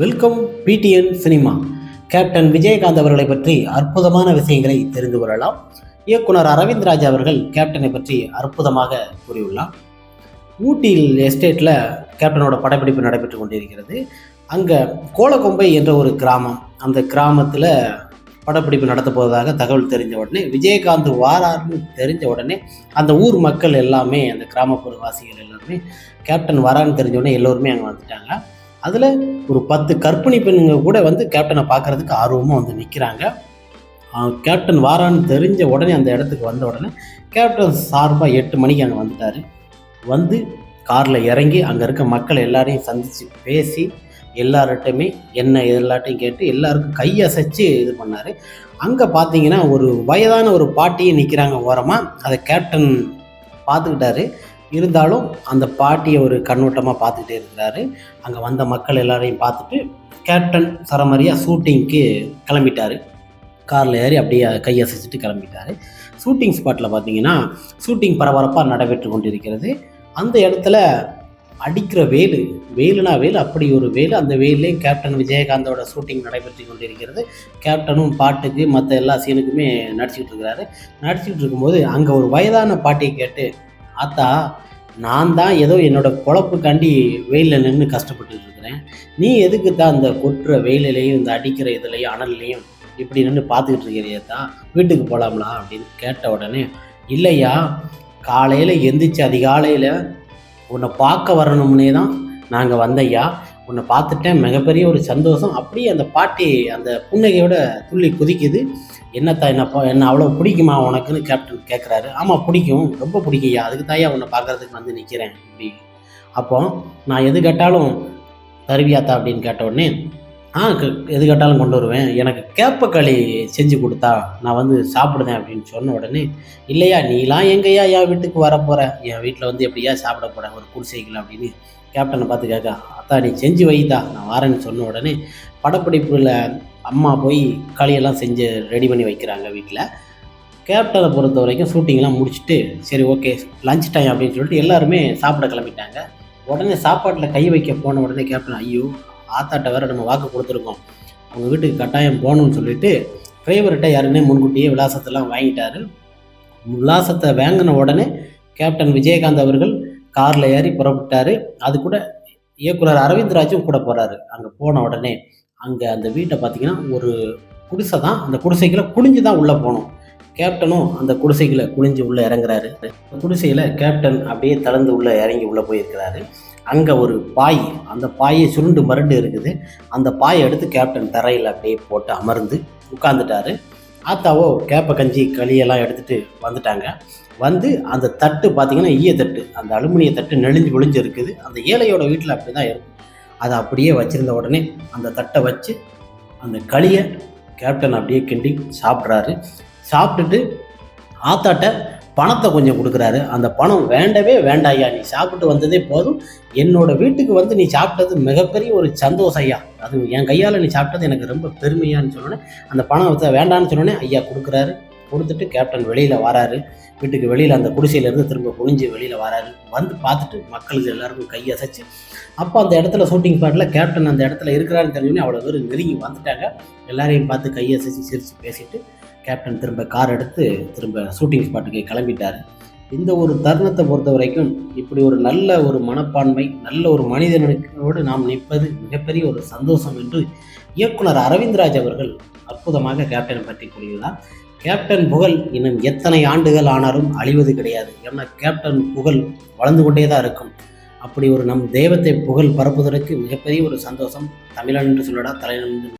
Welcome PTN cinema captain Vijayakanth அவர்களை பற்றி அற்புதமான விஷயங்களை தெரிந்து கொள்ளலாம். இயக்குனர் அரவிந்த் ராஜா அவர்கள் கேப்டனை பற்றி அற்புதமாக கூறியுள்ளார். ஊட்டியில் எஸ்டேட்டில் கேப்டனோட படப்பிடிப்பு நடைபெற்று கொண்டிருக்கிறது. அங்கே கோலக்கொம்பை என்ற ஒரு கிராமம். அந்த கிராமத்தில் படப்பிடிப்பு நடத்த போவதாக தகவல் தெரிஞ்ச உடனே விஜயகாந்த் வாரார்னு தெரிஞ்ச உடனே அந்த ஊர் மக்கள் எல்லாமே அந்த கிராமப்புற வாசிகள் எல்லாருமே கேப்டன் வரான்னு தெரிஞ்ச உடனே எல்லோருமே அங்கே வந்துட்டாங்க. அதில் ஒரு பத்து கற்பிணி பெண்ணுங்க கூட வந்து கேப்டனை பார்க்கறதுக்கு ஆர்வமாக வந்து நிற்கிறாங்க கேப்டன் வாரான்னு தெரிஞ்ச உடனே அந்த இடத்துக்கு வந்த உடனே கேப்டன் சார்பாக எட்டு மணிக்கு அங்கே வந்துட்டார். வந்து காரில் இறங்கி அங்கே இருக்க மக்கள் எல்லாரையும் சந்தித்து பேசி எல்லார்கிட்டையுமே என்ன எல்லாட்டையும் கேட்டு எல்லாருக்கும் கையசைச்சு இது பண்ணார். அங்கே பார்த்தீங்கன்னா ஒரு வயதான ஒரு பாட்டியும் நிற்கிறாங்க ஓரமாக அதை கேப்டன் பார்த்துக்கிட்டாரு. இருந்தாலும் அந்த பாட்டியை ஒரு கண்ணோட்டமாக பார்த்துக்கிட்டே இருக்கிறாரு. அங்கே வந்த மக்கள் எல்லாரையும் பார்த்துட்டு கேப்டன் சரமாரியாக ஷூட்டிங்க்கு கிளம்பிட்டார். காரில் ஏறி அப்படியே கையசைச்சிட்டு கிளம்பிட்டார். ஷூட்டிங் ஸ்பாட்டில் பார்த்தீங்கன்னா ஷூட்டிங் பரபரப்பாக நடைபெற்று கொண்டிருக்கிறது. அந்த இடத்துல அடிக்கிற வேலு வேலுனா வேலு அப்படி ஒரு வேலு. அந்த வேலையும் கேப்டன் விஜயகாந்தோட ஷூட்டிங் நடைபெற்று கொண்டிருக்கிறது. கேப்டனும் பாட்டுக்கு மற்ற எல்லா சீனுக்குமே நடிச்சுக்கிட்டு இருக்கிறாரு. நடிச்சுக்கிட்டு இருக்கும்போது அங்கே ஒரு வயதான பாட்டியை கேட்டு ஆத்தா நான் தான் ஏதோ என்னோட பொழப்புக்காண்டி வெயிலில் நின்று கஷ்டப்பட்டு இருக்கிறேன் நீ எதுக்கு தான் இந்த கொட்டுற வெயிலையும் இந்த அடிக்கிற இதுலையும் அனல்லையும் இப்படி நின்று பார்த்துக்கிட்டு இருக்கிறியத்தா வீட்டுக்கு போகலாம்லா அப்படின்னு கேட்ட உடனே இல்லையா காலையில் எந்திரிச்சு அதிகாலையில் உன்னை பார்க்க வரணும்னே தான் நாங்கள் வந்தையா உன்னை பார்த்துட்டேன் மிகப்பெரிய ஒரு சந்தோஷம். அப்படியே அந்த பாட்டி அந்த புன்னகையோட துள்ளி குதிக்குது. என்னத்தா என்னப்பா என்ன அவ்வளோ பிடிக்குமா உனக்குன்னு கேப்டன் கேட்குறாரு ஆமாம் பிடிக்கும். ரொம்ப பிடிக்கும்யா அதுக்கு தாயா உன்னை பார்க்கறதுக்கு வந்து நிற்கிறேன் அப்படி. அப்போ நான் எது கேட்டாலும் தருவியாத்தா அப்படின்னு கேட்ட உடனே ஆ க- எது கேட்டாலும் கொண்டு வருவேன். எனக்கு கேப்பக்களி செஞ்சு கொடுத்தா நான் வந்து சாப்பிடுவேன் அப்படின்னு சொன்ன உடனே இல்லையா நீலாம் எங்கேயா என் வீட்டுக்கு வரப்போகிற என் வீட்டில் வந்து எப்படியா சாப்பிட போகிறேன் ஒரு குடிசைகள் அப்படின்னு கேப்டனை பார்த்து கேட்க அத்தா நீ செஞ்சு வைத்தா நான் வரேன்னு சொன்ன உடனே படப்பிடிப்பில் அம்மா போய் களியெல்லாம் செஞ்சு ரெடி பண்ணி வைக்கிறாங்க வீட்டில் கேப்டனை பொறுத்த வரைக்கும் ஷூட்டிங்லாம் முடிச்சுட்டு சரி ஓகே லஞ்ச் டைம் அப்படின்னு சொல்லிட்டு எல்லாருமே சாப்பிட கிளம்பிட்டாங்க. உடனே சாப்பாட்டில் கை வைக்க போன உடனே கேப்டன் ஐயோ ஆத்தாட்ட வேறு நம்ம வாக்கு கொடுத்துருக்கோம். அவங்க வீட்டுக்கு கட்டாயம் போகணும்னு சொல்லிட்டு டிரைவர்கிட்ட யாருன்னே முன்கூட்டியே விலாசத்தெல்லாம் வாங்கிட்டாரு. விலாசத்தை வாங்கின உடனே கேப்டன் விஜயகாந்த் அவர்கள் காரில் ஏறி புறப்பட்டார். அது கூட இயக்குனர் அரவிந்த் ராஜும் கூட போகிறாரு அங்கே போன உடனே அங்கே அந்த வீட்டை பார்த்தீங்கன்னா ஒரு குடிசை தான். அந்த குடிசைக்குள்ள குளிஞ்சு தான் உள்ளே போகணும் கேப்டனும் அந்த குடிசைக்குள்ள குனிஞ்சு உள்ளே இறங்குறாரு. அந்த குடிசையில் கேப்டன் அப்படியே தளர்ந்து உள்ளே இறங்கி உள்ளே போயிருக்கிறாரு. அங்கே ஒரு பாய் அந்த பாயை சுருண்டு மருண்டு இருக்குது. அந்த பாயை எடுத்து கேப்டன் தரையில் அப்படியே போட்டு அமர்ந்து உட்காந்துட்டாரு ஆத்தாவோ கேப்ப கஞ்சி களியெல்லாம் எடுத்துகிட்டு வந்துட்டாங்க. வந்து அந்த தட்டு பார்த்தீங்கன்னா ஈய தட்டு. அந்த அலுமினிய தட்டு நெளிஞ்சு விழிஞ்சு இருக்குது அந்த ஏழையோட வீட்டில் அப்படி தான் இருக்கும். அதை அப்படியே வச்சுருந்த உடனே அந்த தட்டை வச்சு அந்த களியை கேப்டன் அப்படியே கிண்டி சாப்பிட்றாரு. சாப்பிட்டுட்டு ஆத்தாட்ட பணத்தை கொஞ்சம் கொடுக்குறாரு. அந்த பணம் வேண்டவே வேண்டாயா நீ சாப்பிட்டு வந்ததே போதும். என்னோட வீட்டுக்கு வந்து நீ சாப்பிட்டது மிகப்பெரிய ஒரு சந்தோஷம் ஐயா. அது என் கையால் நீ சாப்பிட்டது எனக்கு ரொம்ப பெருமையான்னு சொன்னோன்னே அந்த பணத்தை வேண்டான்னு சொன்னோன்னே ஐயா கொடுக்குறாரு. கொடுத்துட்டு கேப்டன் வெளியில் வராரு. வீட்டுக்கு வெளியில் அந்த குடிசையிலேருந்து திரும்ப குனிஞ்சு வெளியில் வராரு. வந்து பார்த்துட்டு மக்களுக்கு எல்லாருக்கும் கையசைச்சு. அப்போ அந்த இடத்துல ஷூட்டிங் ஸ்பாட்டில் கேப்டன் அந்த இடத்துல இருக்கிறாருன்னு தெரிஞ்சோடனே அவ்வளோ பேர் நெருங்கி வந்துட்டாங்க. எல்லாரையும் பார்த்து கையசைச்சு சிரித்து பேசிட்டு கேப்டன் திரும்ப கார் எடுத்து திரும்ப ஷூட்டிங் ஸ்பாட்டுக்கு கிளம்பிட்டார். இந்த ஒரு தருணத்தை பொறுத்த வரைக்கும் இப்படி ஒரு நல்ல ஒரு மனப்பான்மை நல்ல ஒரு மனிதனுக்கோடு நாம் நிற்பது மிகப்பெரிய ஒரு சந்தோஷம் என்று இயக்குனர் அரவிந்த்ராஜ் அவர்கள் அற்புதமாக கேப்டனை பற்றி கூறியுள்ளார். கேப்டன் புகழ் இன்னும் எத்தனை ஆண்டுகள் ஆனாலும் அழிவது கிடையாது. ஏன்னா கேப்டன் புகழ் வளர்ந்து கொண்டே தான் இருக்கும். அப்படி ஒரு நம் தெய்வத்தை புகழ் பரப்புவதற்கு மிகப்பெரிய ஒரு சந்தோஷம் தமிழன் என்று சொல்லடா தலைவன்